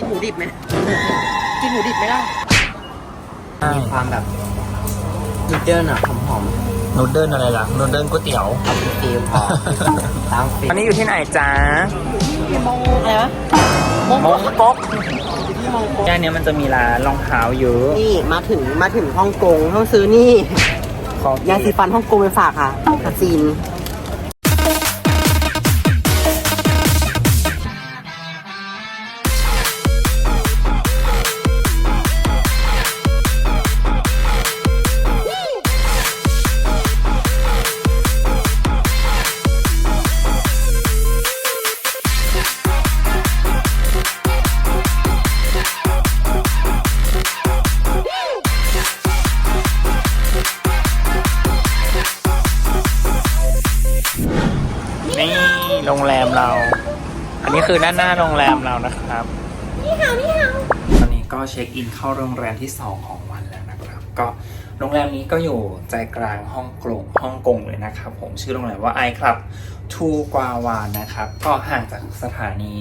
กินหมูดิบไหมกินหมูดิบไหมล่ะมีความแบบนูเดิลอะหอมนูเดิลอะไรล่ะนูเดิลก๋วยเตี๋ยวๆเอาเป็นฟิลพอตามฟิลอันนี้อยู่ที่ไหนจ๊ะมองอะไรวะมองมงก๊กที่มองโกย่านเนี้ยมันจะมีร้านรองเท้าเยอะนี่มาถึงมาถึงฮ่องกงต้องซื้อนี่ของยาสีฟันฮ่องกงไปฝากค่ะคาซีน นี่โรงแรมเรา อันนี้คือด้านหน้าโรงแรมเรานะครับ นี่ฮาวนี่ฮาวตอนนี้ก็เช็คอินเข้าโรงแรมที่ 2 ของวันแล้วนะครับ ก็โรงแรมนี้ก็อยู่ใจกลางฮ่องกงฮ่องกงเลยนะครับผมชื่อโรงแรมว่าไอคลับทูกวาวานนะครับ ก็ห่างจากสถานี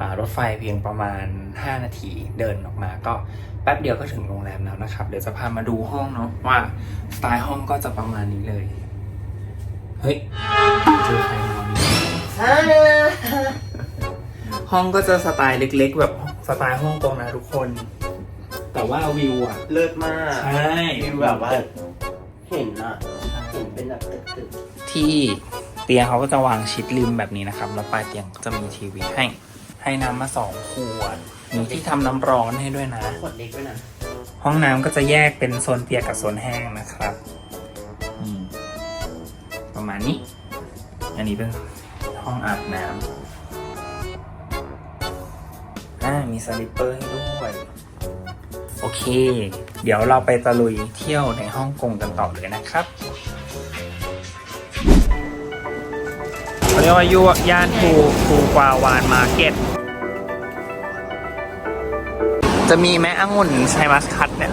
อ่ารถไฟเพียงประมาณ 5 นาทีเดินออกมาก็แป๊บเดียวก็ถึงโรงแรมแล้วนะครับ เดี๋ยวจะพามาดูห้องเนาะว่าสไตล์ห้องก็จะประมาณนี้เลย เฮ้ยเจอใครนอนอยู่ ห้องก็จะสไตล์เล็กๆ แบบสไตล์ฮ่องกงนะทุกคน แต่ว่าวิวอะ เลิศมากใช่วิวแบบว่า เห็นอะเห็นเป็นแบบตึกที่เตียงเขาก็จะวางชิดริมแบบนี้นะครับ แล้วปลายเตียงก็จะมีทีวีให้ ให้น้ำมาสองขวด มีที่ทำน้ำร้อนให้ด้วยนะๆขวดเล็กด้วยนะ ห้องน้ำก็จะแยกเป็นโซนเปียกกับโซนแห้งนะครับอืมประมาณนี้ อันนี้เป็น ห้องอาบน้ำอ่ามีสลิปเปอร์ให้ด้วย โอเค เดี๋ยวเราไปตะลุยเที่ยวในฮ่องกงกันต่อเลยนะครับเขาเรียกว่ายุย่านทูทูกวาวานมาร์เก็ตจะมีแม้องุ่นไชมัสคัตเนี่ย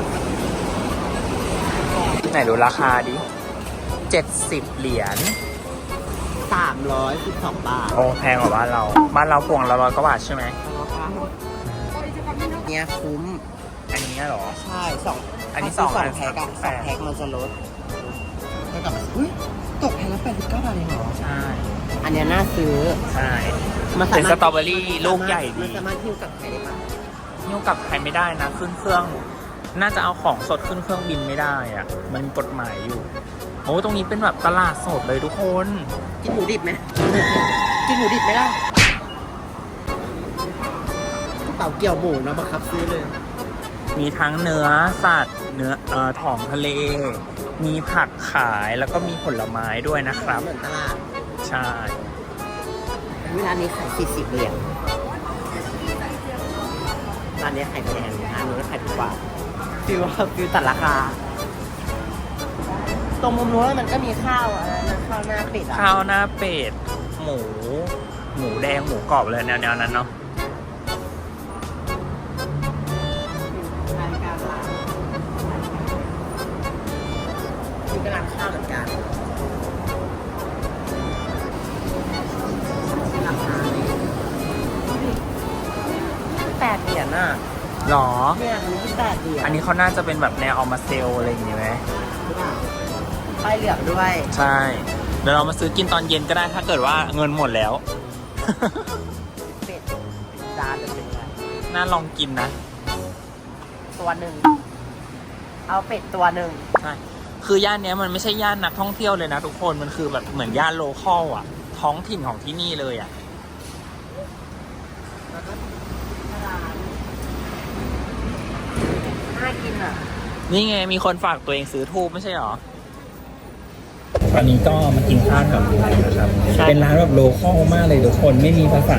ไหนดูราคาดิเจ็ดสิบเหรียญ สามร้อยสิบสองบาทโอ้แพงกว่าบ้านเรา บ้านเราพวงละร้อยกว่าบาทใช่ไหม เนี่ยคุ้ม อันนี้เหรอ ใช่สองอันนี้ถ้าซื้สองอันแพ็คอะสแปองดแพ็คมันจะลดแล้วกลับมาอุ้ยตกแพ็คละแปดสิบเก้าบาทเองเหรอ ใช่ อันเนี้ยน่าซื้อใช่ มันเป็นสตรอเบอรี่ลูกใหญ่ดี มันสามารถหิ้วกลับไทยได้ปะนิ้วกลับใครไม่ได้นะ ขึ้นเครื่อง น่าจะเอาของสดขึ้นเครื่องบินไม่ได้อะมันมีกฎหมายอยู่ โอ้ตรงนี้เป็นแบบตลาดสดเลยทุกคน กินหมูดิบไหมกินหมูดิบไหมล่ะกระเป๋าเกี่ยวหมูนะบังคับซื้อเลย มีทั้งเนื้อสัตว์เนื้อเอ่อถ่องทะเล มีผักขายแล้วก็มีผลไม้ด้วยนะครับ เหมือนตลาดใช่ร้านนี้ขายสี่สิบเหรียญร้านนี้ขายแพงร้านนู้นขายถูกกว่าฟิวว่าฟิวตัดราคา ตรงมุมนู้นมันก็มีข้าวอะไรนะข้าวหน้าเป็ดอะข้าวหน้าเป็ด หมู หมูแดงหมูกรอบเลยแนวๆนั้นเนาะรายการร้านนี่ก็ร้านข้าวเหมือนกันราคาแปดเหรียญอะหรอ เนี่ยอันนี้คือแปดเหรียญอันนี้เขาน่าจะเป็นแบบแนวเอามาเซลอะไรอย่างงี้ไหม หรือเปล่า ป้ายเหลืองด้วย ใช่ เดี๋ยวเรามาซื้อกินตอนเย็นก็ได้ถ้าเกิดว่าเงินหมดแล้ว เป็ดจานจะเป็นไงน่าลองกินนะ ตัวหนึ่ง เอาเป็ดตัวหนึ่ง ใช่ คือย่านเนี้ยมันไม่ใช่ย่านนักท่องเที่ยวเลยนะทุกคน มันคือแบบเหมือนย่านโลคอลอะ ท้องถิ่นของที่นี่เลยอะ แล้วก็ร้านน่ากินอะ นี่ไงมีคนฝากตัวเองซื้อทูบไม่ใช่หรอ ตอนนี้ก็มากินข้าวกับลุงนะครับ ใช่เป็นร้านแบบโลคอลมากเลยทุกคน ไม่มีภาษา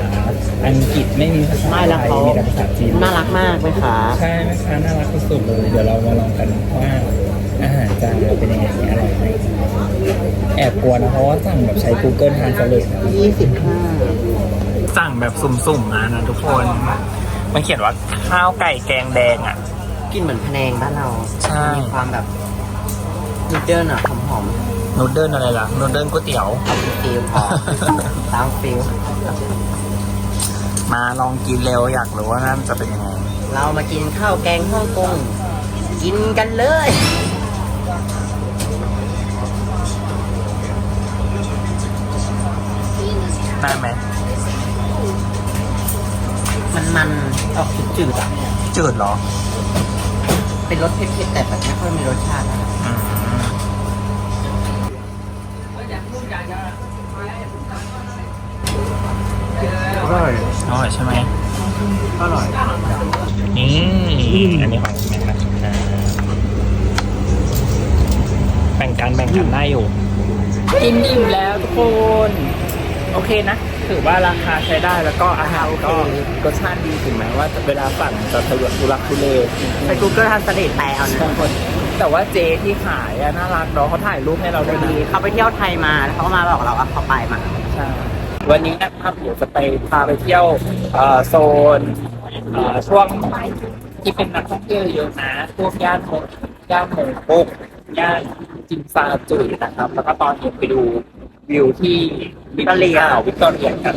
อังกฤษไม่มีภาษาไม่แล้วไทยเขา มีแต่ภาษาจีนน่ารักมากไหมคะ ใช่แม่ค้าน่ารักที่สุดเลย เดี๋ยวเรามาลองกันว่าอาหารจานเราเป็นยังไงอร่อยไหมแอบกลัวนะเพราะว่าสั่งแบบใช้ Google Translate นะยี่สิบห้าสั่งแบบสุ่มๆมานะทุกคน มันเขียนว่าข้าวไก่แกงแดงอะ กินเหมือนพะแนงบ้านเรา ใช่ มีความแบบนูเดิลอะหอม นูเดิลอะไรล่ะนูเดิลก๋วยเตี๋ยวๆเอาเป็นฟิลพอตามฟิลมาลองกินเร็วอยากรู้ว่านั่นจะเป็นยังไง เรามากินข้าวแกงฮ่องกง กินกันเลย ได้ไหม มันมันๆออกจืดๆอะจืดเหรอ เป็นรสเผ็ดๆแต่แบบไม่ค่อยมีรสชาติอะ อืมอร่อยอร่อยใช่ไหมอร่อยนี่อันนี้ของแม่นะครับแบ่งกันแบ่งกันได้อยู่ กินอิ่มแล้วทุกคน โอเคนะ ถือว่าราคาใช้ได้แล้วก็อาหารก็รสชาติดีถึงแม้ว่าเวลาสั่งจะทะลุทุลักทุเลไป Google Translate แปลเอานะแต่ว่าเจที่ขายอะน่ารักเนาะเขาถ่ายรูปให้เราด้วยดีนะเขาไปเที่ยวไทยมาแล้วเขาก็มาบอกเราว่าเขาไปมาใช่ วันนี้นะครับเดี๋ยวจะไปพาไปเที่ยวโซนช่วงที่เป็นนักท่องเที่ยวเยอะนะพวกย่านโมย่านโมงปุกย่านจิมซาจุยนะครับ แล้วก็ตอนเย็นไปดูวิวที่วิกตอเรียวิกตอเรียกัน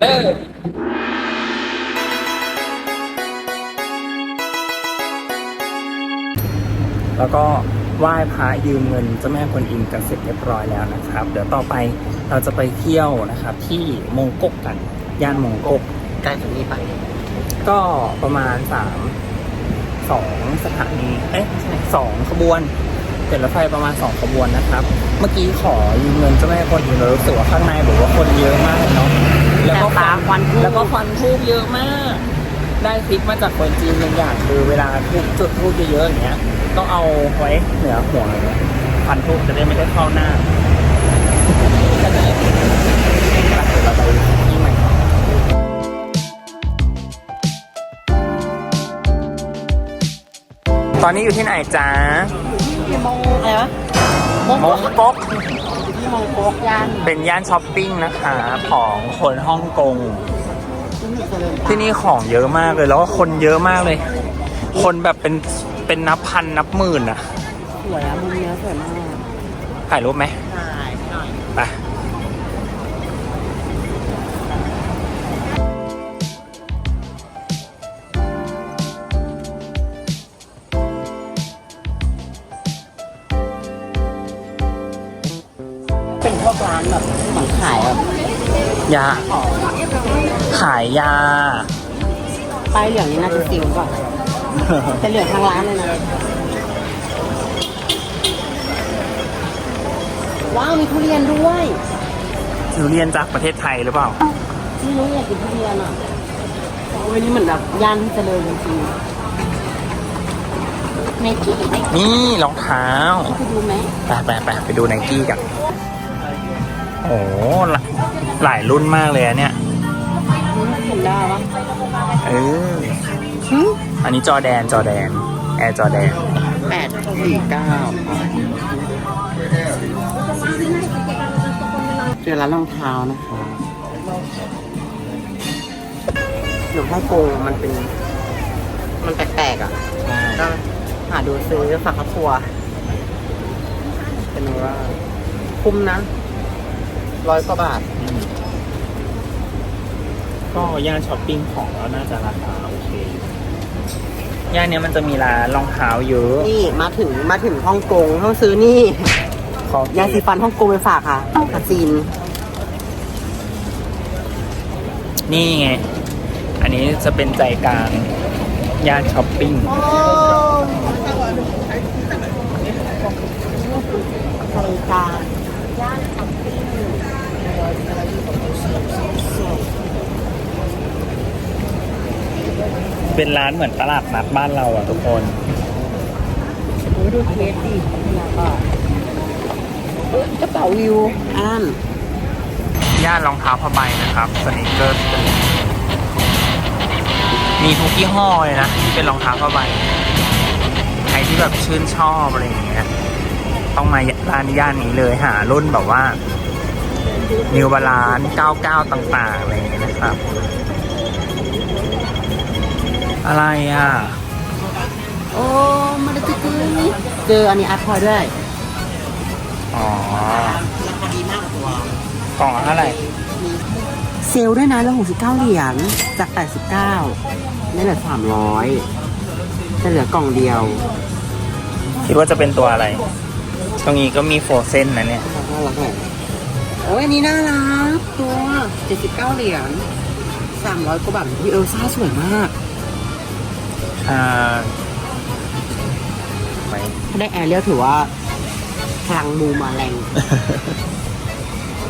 เออแล้วก็ ไหว้พระยืมเงินเจ้าแม่กวนอิมกันเสร็จเรียบร้อยแล้วนะครับ เดี๋ยวต่อไปเราจะไปเที่ยวนะครับ ที่มงกกกันย่านมงกกใกล้จากนี้ไป ก็ประมาณสามสองสถานีเอ๊ะสองขบวนเกิดรถไฟประมาณสองขบวนนะครับ เมื่อกี้ขอยืมเงินเจ้าแม่กวนอิมเรารู้สึกว่าข้างในบอกว่าคนเยอะมากเนาะแล้วก็แต่ฟ้าควันธูปแล้วก็ควันทูบเยอะมาก ได้ทริปมาจากคนจีนหนึ่งอย่างคือเวลาทูบจุดทูบเยอะๆอย่างเงี้ยต้องเอาไว้เหนือหัวเลยควันทูบจะได้ไม่ได้เข้าหน้าก็เลยเราไปที่ใหม่ตอนนี้อยู่ที่ไหนจ๊ะที่มงอะไรวะมงก๊กที่มงโกกย่านเป็นย่านช้อปปิ้งนะคะ ของคนฮ่องกง ที่นี่ของเยอะมากเลยแล้วก็คนเยอะมากเลย คนแบบเป็นเป็นนับพันนับหมื่นอะสวยอะมุมเนี้ยสวยมากถ่ายรูปไหมใช่หน่อยไปเป็นพวกร้านแบบเหมือนขายแบบยา ขายยา ป้ายเหลืองนี่น่าจะซิลก่อนแต่เหลืองทางร้านเลยนะ ว้าว มีทุเรียนด้วยหนูเรียนจากประเทศไทยหรือเปล่า นี่น้องอยากกินทุเรียนอะโอ้ยนี่เหมือนแบบย่านที่เจริญจริงๆไนกี้ไนกี้นี่รองเท้า ไปดูไหมไปไปไปไปดูไนกี้กัน โอ้โหหลายหลายรุ่นมากเลยอะเนี่ย เห็นได้ปะเออหึอันนี้จอแดนจอแดน แอร์จอแดนแปดสี่เก้าเจอร้านรองเท้านะคะหนูฮ่องกงมันเป็น มันแปลกๆอะก็หาดูซื้อฝากครอบครัว เป็นว่าคุ้มนะร้อยกว่าบาท ก็ย่านช้อปปิ้งของแล้วน่าจะราคาโอเคย่านเนี้ยมันจะมีร้านรองเท้าเยอะนี่มาถึงมาถึงฮ่องกงต้องซื้อนี่ขอยาสีฟันฮ่องกงไปฝากค่ะอาจีนนี่ไง อันนี้จะเป็นใจกลางย่านช้อปปิ้งทะเลกลางย่านช้อปปิ้ง เป็นร้านเหมือนตลาดนัดบ้านเราอะทุกคนโอ้ยดูเคสดิแล้วก็เอ้ยกระเป๋าวิวอ่านย่านรองเท้าผ้าใบนะครับสนิเกอร์มีทุกยี่ห้อเลยนะที่เป็นรองเท้าผ้าใบใครที่แบบชื่นชอบอะไรอย่างเงี้ยต้องมาร้านย่านนี้เลยหารุ่นแบบว่านิวบาลาน99 ต่างๆอะไรอย่างเงี้ยนะครับ อะไรอะ โอ้มาดูจิ๊กเจออันนี้อาร์ตพอยด้วย อ๋อ ราคาดีมากกว่ากล่องละเท่าไหร่ เซลล์ด้วยนะแล้ว69 เหรียญ จาก 89ได้เหลือ300จะเหลือกล่องเดียว คิดว่าจะเป็นตัวอะไร ตรงนี้ก็มีโฟรเซนนะเนี่ย น่ารักไหมโอ้ยอันนี้น่ารักตัว 79 เหรียญ 300 กว่าบาทพี่เอลซ่าสวยมาก อ่าไปถ้าได้แอร์เรียลถือว่าพลังมูมาแรง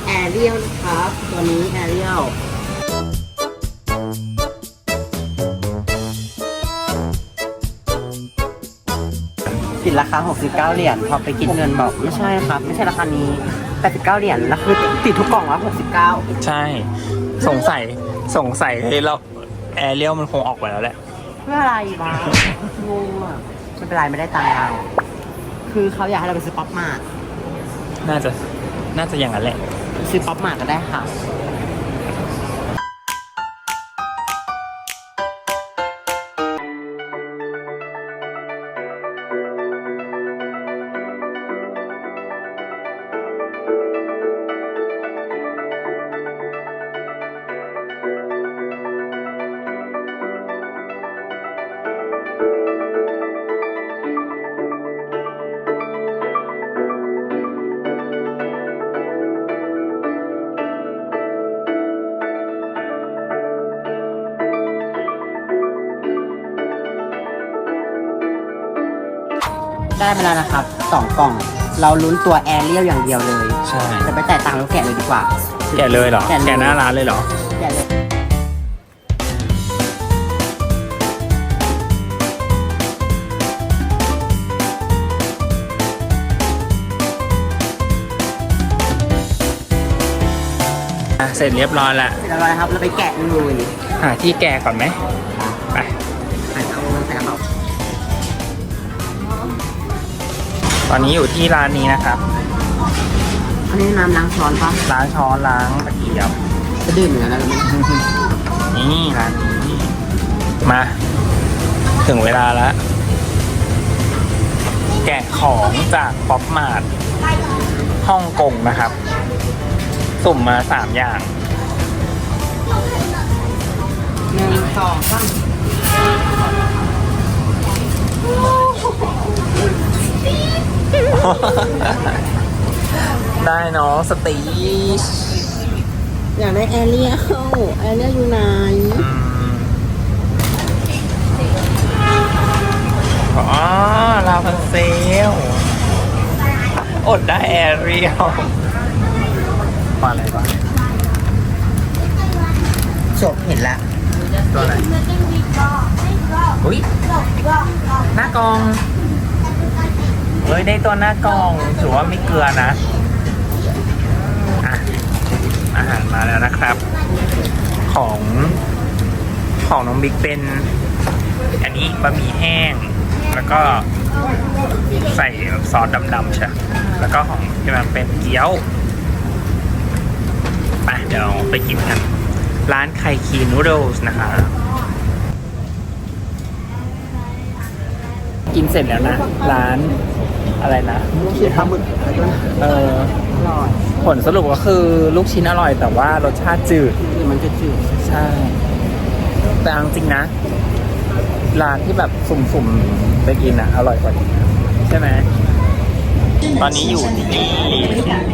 แอร์เรียลนะครับ ตัวนี้แอร์เรียลติดราคา 69 เหรียญ พอไปคิดเงินบอกไม่ใช่ครับ ไม่ใช่ราคานี้ 89 เหรียญ แล้วคือติดทุกกล่องแล้ว69 ใช่ สงสัย สงสัยเฮ้ยเราแอร์เรียลมันคงออกไปแล้วแหละ เพื่ออะไรวะงงอะไม่เป็นไรไม่ได้ตังค์เรา คือเขาอยากให้เราไปซื้อป๊อปมาร์ทน่าจะ น่าจะอย่างนั้นแหละ ซื้อป๊อปมาร์ทก็ได้ค่ะ ได้มาแล้วนะครับสองกล่อง เราลุ้นตัวแอร์เรียลอย่างเดียวเลยใช่ จะไปจ่ายตังค์แล้วแกะเลยดีกว่า แกะเลยเหรอ แกะเลย แกะหน้าร้านเลยเหรอ แกะเลยอะ เสร็จเรียบร้อยแล้วเสร็จแล้วนะครับเราไปแกะเลยหาที่แกะก่อนไหมไป ตอนนี้อยู่ที่ร้านนี้นะครับ อันนี้น้ำล้างช้อนปะล้างช้อนล้างตะเกียบ จะดื่มเหมือนกันนะนี่ร้านนี้มา ถึงเวลาแล้ว แกะของจากป๊อปมาร์ทฮ่องกงนะครับ สุ่มมาสามอย่างหนึ่งสองสาม ได้เนาะสตีชอยากได้แอร์เรียลแอร์เรียลอยู่ไหนอืมอ๋อลาพันเซล อดได้แอร์เรียลมาอะไรบ้างจบเห็นแล้วตัวอะไรอุ้ยหน้ากอง เฮ้ยได้ตัวหน้ากองถือว่าไม่เกลือนะอะอาหารมาแล้วนะครับ ของของน้องบิ๊กเป็น อันนี้บะหมี่แห้ง แล้วก็ใส่ซอสดำๆใช่แล้วก็ของที่มันเป็นเกี๊ยวไปเดี๋ยวไปกินกัน ร้านไคคีนูโดส์นะคะ กินเสร็จแล้วนะ ร้านอะไรนะลูกชิ้นปลาหมึกเอออร่อยผลสรุปก็คือลูกชิ้นอร่อย แต่ว่ารสชาติจืดคือมันจะจืดใช่ แต่เอาจริงๆนะ ร้านที่แบบสุ่มๆไปกินอะ อร่อยกว่านี้ใช่ไหมตอนนี้อยู่ที่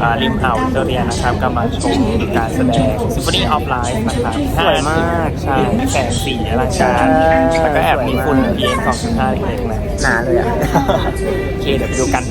อ่าริมอ่าววิกตอเรียนะครับกำลังชมการแสดง Symphony of Life นะครับสวยมาก ใช่แสงสีอลังการแล้วก็แอบมีฝุ่น PM 2.5เล็กๆนะ หนาเลยอะ โอเคเดี๋ยวไปดูกัน